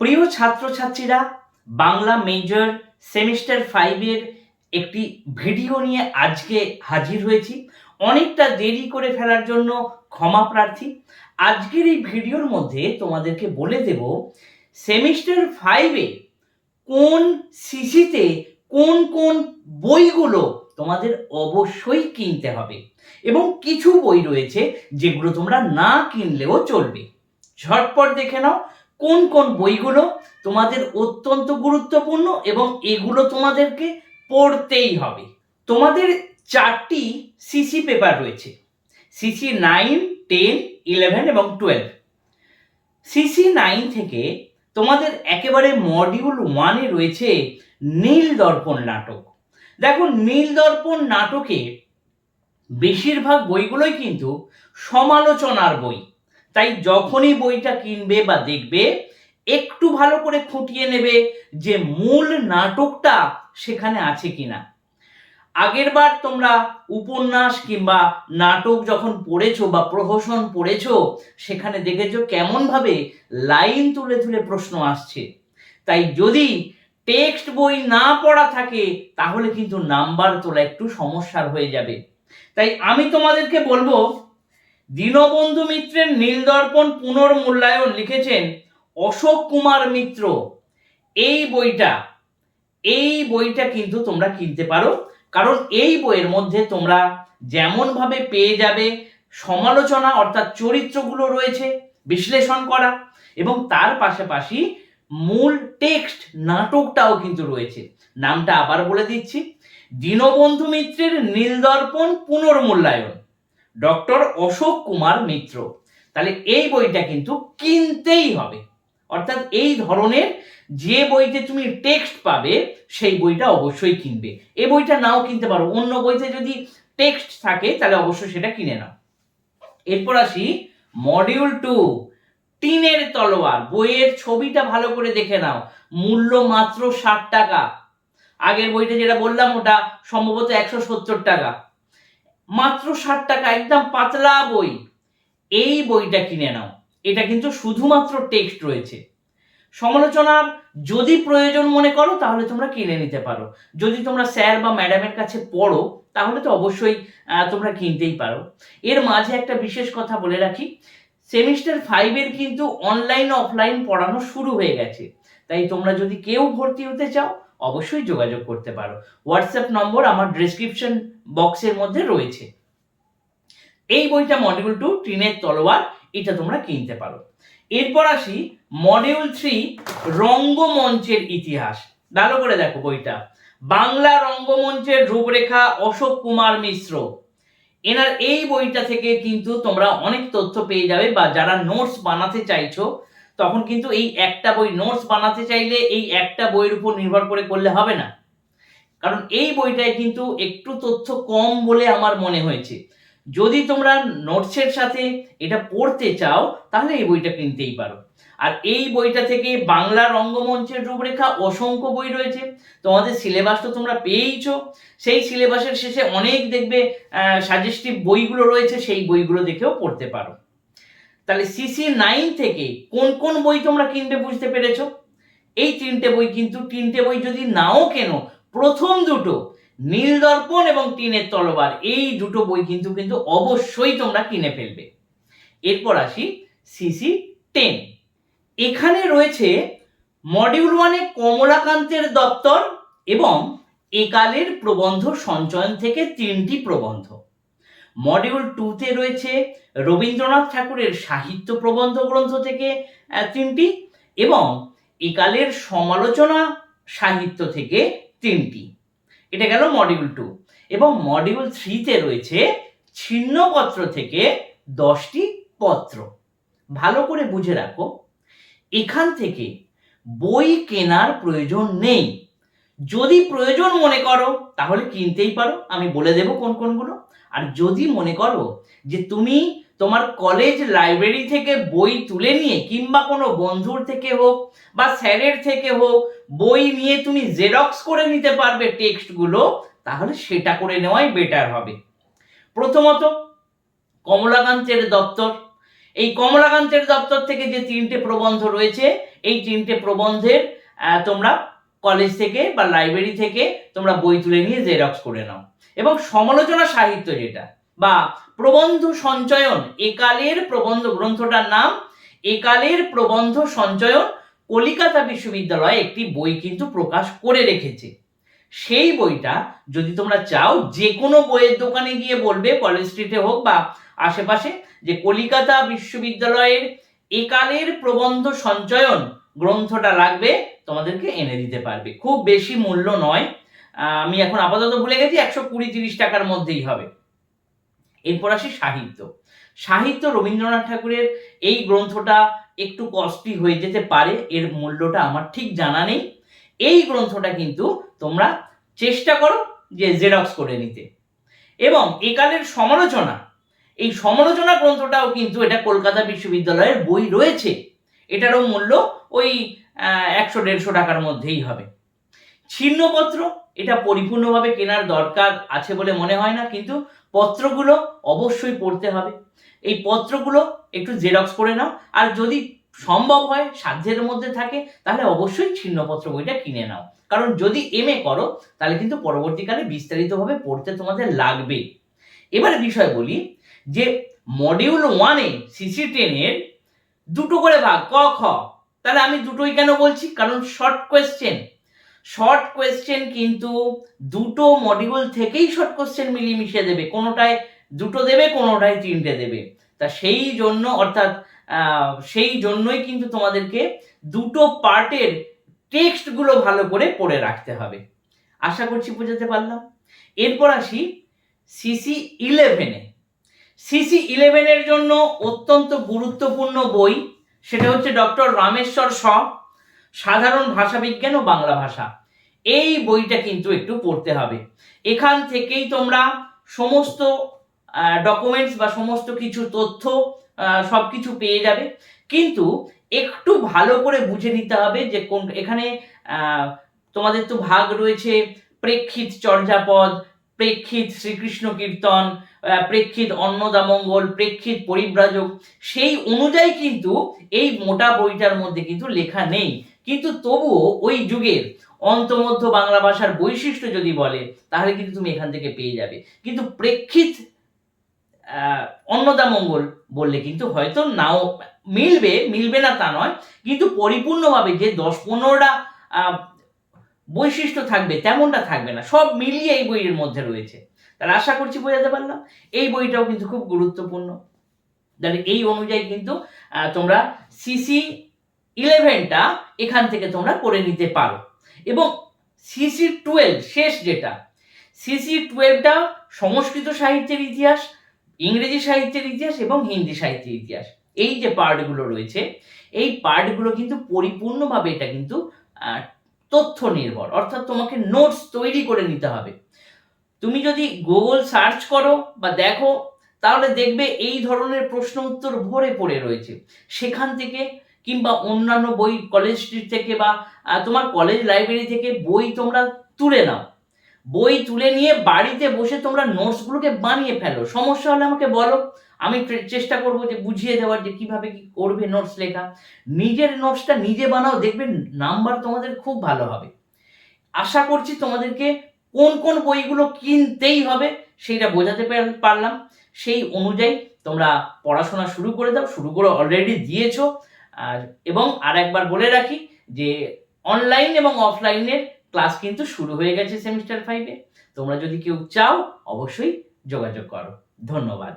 প্রিয় ছাত্রছাত্রীরা, Bangla major semester ফাইভের একটি ভিডিও নিয়ে আজকে হাজির হয়েছি। অনেকটা দেরি করে ফেলার জন্য ক্ষমা প্রার্থী। আজকের এই ভিডিওর মধ্যে তোমাদেরকে বলে দেব সেমিস্টার ফাইভে কোন সিসিতে কোন কোন বইগুলো তোমাদের অবশ্যই কিনতে হবে এবং কিছু বই রয়েছে যেগুলো তোমরা না কিনলেও চলবে। ঝটপট দেখে নাও কোন কোন বইগুলো তোমাদের অত্যন্ত গুরুত্বপূর্ণ এবং এগুলো তোমাদেরকে পড়তেই হবে। তোমাদের চারটি সিসি পেপার রয়েছে। সিসি নাইন টেন ইলেভেন এবং টুয়েলভ সিসি নাইন থেকে তোমাদের একেবারে মডিউল ওয়ানে রয়েছে নীল দর্পণ নাটক। দেখো, নীল দর্পণ নাটকে বেশিরভাগ বইগুলোই কিন্তু সমালোচনার বই। তাই যখনই বইটা কিনবে বা দেখবে, একটু ভালো করে খুঁটিয়ে নেবে যে মূল নাটকটা সেখানে আছে কিনা। আগেরবার তোমরা উপন্যাস কিংবা নাটক যখন পড়েছো বা প্রহসন পড়েছো, সেখানে দেখেছ কেমনভাবে লাইন তুলে তুলে প্রশ্ন আসছে। তাই যদি টেক্সট বই না পড়া থাকে, তাহলে কিন্তু নাম্বার তোলা একটু সমস্যার হয়ে যাবে। তাই আমি তোমাদেরকে বলব দীনবন্ধু মিত্রের নীলদর্পণ পুনর্মূল্যায়ন লিখেছেন অশোক কুমার মিত্র। এই বইটা এই বইটা কিন্তু তোমরা কিনতে পারো, কারণ এই বইয়ের মধ্যে তোমরা যেমনভাবে পেয়ে যাবে সমালোচনা অর্থাৎ চরিত্রগুলো রয়েছে, বিশ্লেষণ করা, এবং তার পাশাপাশি মূল টেক্সট নাটকটাও কিন্তু রয়েছে। নামটা আবার বলে দিচ্ছি, দীনবন্ধু মিত্রের নীলদর্পণ পুনর্মূল্যায়ন। ডক্টর অশোক কুমার মিত্র। তাহলে এই বইটা কিন্তু কিনতেই হবে। অর্থাৎ এই ধরনের যে বইতে তুমি টেক্সট পাবে, সেই বইটা অবশ্যই কিনবে। এই বইটা নাও কিনতে পারো। অন্য বইতে যদি টেক্সট থাকে, তাহলে অবশ্যই সেটা কিনে নাও। এরপর আসি মডিউল টু টিনের তলোয়ার। বইয়ের ছবিটা ভালো করে দেখে নাও। মূল্য মাত্র ষাট টাকা। আগের বইটা যেটা বললাম, ওটা সম্ভবত একশো সত্তর টাকা। মাত্র ষাট টাকা, একদম পাতলা বই। এই বইটা কিনে নাও। এটা কিন্তু শুধুমাত্র টেক্সট রয়েছে। সমালোচনার যদি প্রয়োজন মনে করো, তাহলে তোমরা কিনে নিতে পারো। যদি তোমরা স্যার বা ম্যাডামের কাছে পড়ো, তাহলে তো অবশ্যই তোমরা কিনতেই পারো। এর মাঝে একটা বিশেষ কথা বলে রাখি। সেমিস্টার ফাইভের কিন্তু অনলাইন অফলাইন পড়ানো শুরু হয়ে গেছে। তাই তোমরা যদি কেউ ভর্তি হতে চাও অবশ্যই যোগাযোগ করতে পারো। হোয়াটসঅ্যাপ নম্বর আমার ডেসক্রিপশন বক্সের মধ্যে রয়েছে। এই বইটা মডিউল টু টিনের তলোয়ার, এটা তোমরা কিনতে পারো। এরপর আসি মডিউল থ্রি রঙ্গমঞ্চের ইতিহাস। ভালো করে দেখো বইটা। বাংলা রঙ্গমঞ্চের রূপরেখা অশোক কুমার মিশ্র। এনার এই বইটা থেকে কিন্তু তোমরা অনেক তথ্য পেয়ে যাবে বা যারা নোটস বানাতে চাইছো তখন কিন্তু এই একটা বই নোটস বানাতে চাইলে এই একটা বইয়ের উপর নির্ভর করে করলে হবে না। কারণ এই বইটায় কিন্তু একটু তথ্য কম বলে আমার মনে হয়েছে। যদি তোমরা নোটসের সাথে এটা পড়তে চাও, তাহলে এই বইটা কিনতেই পারো। আর এই বইটা থেকে বাংলা রঙ্গমঞ্চের রূপরেখা অসংখ্য বই রয়েছে। তোমাদের সিলেবাস তো তোমরা পেয়েইছ। সেই সিলেবাসের শেষে অনেক দেখবে সাজেস্টিভ বইগুলো রয়েছে, সেই বইগুলো দেখেও পড়তে পারো। তাহলে সিসি নাইন থেকে কোন কোন বই তোমরা কিনবে বুঝতে পেরেছ? এই তিনটে বই কিন্তু তিনটে বই যদি নাও কেনো, প্রথম দুটো নীল দর্পণ এবং টিনের তলবার, এই দুটো বই কিন্তু কিন্তু অবশ্যই তোমরা কিনে ফেলবে। এরপর আসি সিসি টেন এখানে রয়েছে মডিউল ওয়ানে কমলাকান্তের দপ্তর এবং একালের প্রবন্ধ সঞ্চয়ন থেকে তিনটি প্রবন্ধ। মডিউল টুতে রয়েছে রবীন্দ্রনাথ ঠাকুরের সাহিত্য প্রবন্ধ গ্রন্থ থেকে তিনটি এবং একালের সমালোচনা সাহিত্য থেকে তিনটি। এটা গেল মডিউল টু এবং মডিউল থ্রিতে রয়েছে ছিন্নপত্র থেকে দশটি পত্র। ভালো করে বুঝে রাখো, এখান থেকে বই কেনার প্রয়োজন নেই। যদি প্রয়োজন মনে করো, তাহলে কিনতেই পারো। আমি বলে দেব কোন কোনগুলো। আর যদি মনে করো যে তুমি তোমার কলেজ লাইব্রেরি থেকে বই তুলে নিয়ে, কিংবা কোনো বন্ধুর থেকে হোক, বা স্যারের থেকে হোক, বই নিয়ে তুমি জেরক্স করে নিতে পারবে টেক্সটগুলো তাহলে সেটা করে নেওয়াই বেটার হবে। প্রথমত, কমলাকান্তের দপ্তর। এই কমলাকান্তের দপ্তর থেকে যে তিনটে প্রবন্ধ রয়েছে, এই তিনটে প্রবন্ধের তোমরা কলেজ থেকে বা লাইব্রেরি থেকে তোমরা বই তুলে নিয়ে জেরক্স করে নাও। এবং সমালোচনা সাহিত্য যেটা, বা প্রবন্ধ সঞ্চয়ন, একালের প্রবন্ধ গ্রন্থটার নাম, একালের প্রবন্ধ সঞ্চয়ন কলিকাতা বিশ্ববিদ্যালয় একটি বই কিন্তু প্রকাশ করে রেখেছে। সেই বইটা যদি তোমরা চাও যে কোনো বইয়ের দোকানে গিয়ে বলবে কলেজ স্ট্রিটে হোক বা আশেপাশে, যে কলিকাতা বিশ্ববিদ্যালয়ের একালের প্রবন্ধ সঞ্চয়ন গ্রন্থটা লাগবে তোমাদেরকে এনে দিতে পারবে। খুব বেশি মূল্য নয়। আমি এখন আপাতত ভুলে গেছি, একশো কুড়ি তিরিশ টাকার মধ্যেই হবে। এরপর আসি সাহিত্য। সাহিত্য রবীন্দ্রনাথ ঠাকুরের এই গ্রন্থটা একটু কস্টলি হয়ে যেতে পারে, এর মূল্যটা আমার ঠিক জানা নেই। এই গ্রন্থটা কিন্তু তোমরা চেষ্টা করো যে জেরক্স করে নিতে। এবং একালের সমালোচনা, এই সমালোচনা গ্রন্থটাও কিন্তু এটা কলকাতা বিশ্ববিদ্যালয়ের বই রয়েছে। এটারও মূল্য ওই একশো দেড়শো টাকার মধ্যেই হবে। ছিন্নপত্র, এটা পরিপূর্ণভাবে কেনার দরকার আছে বলে মনে হয় না, কিন্তু পত্রগুলো অবশ্যই পড়তে হবে। এই পত্রগুলো একটু জেরক্স করে নাও, আর যদি সম্ভব হয়, সাধ্যের মধ্যে থাকে, তাহলে অবশ্যই ছিন্নপত্র বইটা কিনে নাও। কারণ যদি এম এ করো, তাহলে কিন্তু পরবর্তীকালে বিস্তারিতভাবে পড়তে তোমাদের লাগবে। এবারে বিষয় বলি, যে মডিউল ওয়ানে সিসি টেনের দুটো করে ভাগ, ক, খ তাহলে আমি দুটোই কেন বলছি? কারণ শর্ট কোয়েশ্চেন শর্ট কোয়েশ্চেন কিন্তু দুটো মডিউল থেকেই শর্ট কোয়েশ্চেন মিলিয়ে মিশিয়ে দেবে। কোনোটায় দুটো দেবে, কোনোটায় তিনটে দেবে। তা সেই জন্য, অর্থাৎ সেই জন্যই কিন্তু তোমাদেরকে দুটো পার্টের টেক্সটগুলো ভালো করে পড়ে রাখতে হবে। আশা করছি বোঝাতে পারলাম? এরপর আসি সিসি ইলেভেনে সিসি ইলেভেনের জন্য অত্যন্ত গুরুত্বপূর্ণ বই সেটা হচ্ছে ডক্টর রামেশ্বর স সাধারণ ভাষাবিজ্ঞান ও বাংলা ভাষা। এই বইটা কিন্তু একটু পড়তে হবে। এখান থেকেই তোমরা সমস্ত ডকুমেন্টস বা সমস্ত কিছু তথ্য সব কিছু পেয়ে যাবে। কিন্তু একটু ভালো করে বুঝে নিতে হবে যে কোন, এখানে তোমাদের তো ভাগ রয়েছে, প্রেক্ষিত চর্যাপদ প্রেক্ষিত শ্রীকৃষ্ণ কীর্তন প্রেক্ষিত অন্নদামঙ্গল, প্রেক্ষিত পরিব্রাজক, সেই অনুযায়ী কিন্তু এই মোটা বইটার মধ্যে কিন্তু লেখা নেই। কিন্তু তবুও ওই যুগের অন্তমধ্য বাংলা ভাষার বৈশিষ্ট্য যদি বলে, তাহলে কিন্তু তুমি এখান থেকে পেয়ে যাবে। কিন্তু প্রেক্ষিত অন্নদামঙ্গল বললে কিন্তু হয়তো নাও, মিলবে মিলবে না তা নয়। কিন্তু পরিপূর্ণভাবে যে দশ পনেরোটা বৈশিষ্ট্য থাকবে, তেমনটা থাকবে না, সব মিলিয়ে এই বইয়ের মধ্যে রয়েছে। তাহলে আশা করছি বোঝাতে পারলাম। এই বইটাও কিন্তু খুব গুরুত্বপূর্ণ। তাহলে এই অনুযায়ী কিন্তু তোমরা সিসি ইলেভেনটা এখান থেকে তোমরা করে নিতে পারো। এবং সিসি টুয়েলভ শেষ যেটা সিসি টুয়েলভটা সংস্কৃত সাহিত্যের ইতিহাস, ইংরেজি সাহিত্যের ইতিহাস এবং হিন্দি সাহিত্যের ইতিহাস। এই যে পার্টগুলো রয়েছে, এই পার্টগুলো কিন্তু পরিপূর্ণভাবে এটা কিন্তু তথ্য নির্ভর অর্থাৎ তোমাকে নোটস তৈরি করে নিতে হবে। তুমি যদি গুগল সার্চ করো বা দেখো, তাহলে দেখবে এই ধরনের প্রশ্ন উত্তর ভরে পড়ে রয়েছে। সেখান থেকে কিংবা অন্যান্য বই কলেজ স্ট্রিট থেকে বা তোমার কলেজ লাইব্রেরি থেকে বই তোমরা তুলে নাও। বই তুলে নিয়ে বাড়িতে বসে তোমরা নোটসগুলোকে বানিয়ে ফেলো। সমস্যা হলে আমাকে বলো। আমি চেষ্টা করব যে বুঝিয়ে দেওয়ার যে কীভাবে কি করবে নোটস লেখা। নিজের নোটসটা নিজে বানাও, দেখবে নাম্বার তোমাদের খুব ভালো হবে। আশা করছি তোমাদেরকে কোন কোন বইগুলো কিনতেই হবে সেইটা বোঝাতে পারলাম। সেই অনুযায়ী তোমরা পড়াশোনা শুরু করে দাও, শুরু করে অলরেডি দিয়েছ। আর এবং আর একবার বলে রাখি যে অনলাইন এবং অফলাইনের ক্লাস কিন্তু শুরু হয়ে গেছে সেমিস্টার ফাইভে। তোমরা যদি কেউ চাও, অবশ্যই যোগাযোগ করো। ধন্যবাদ।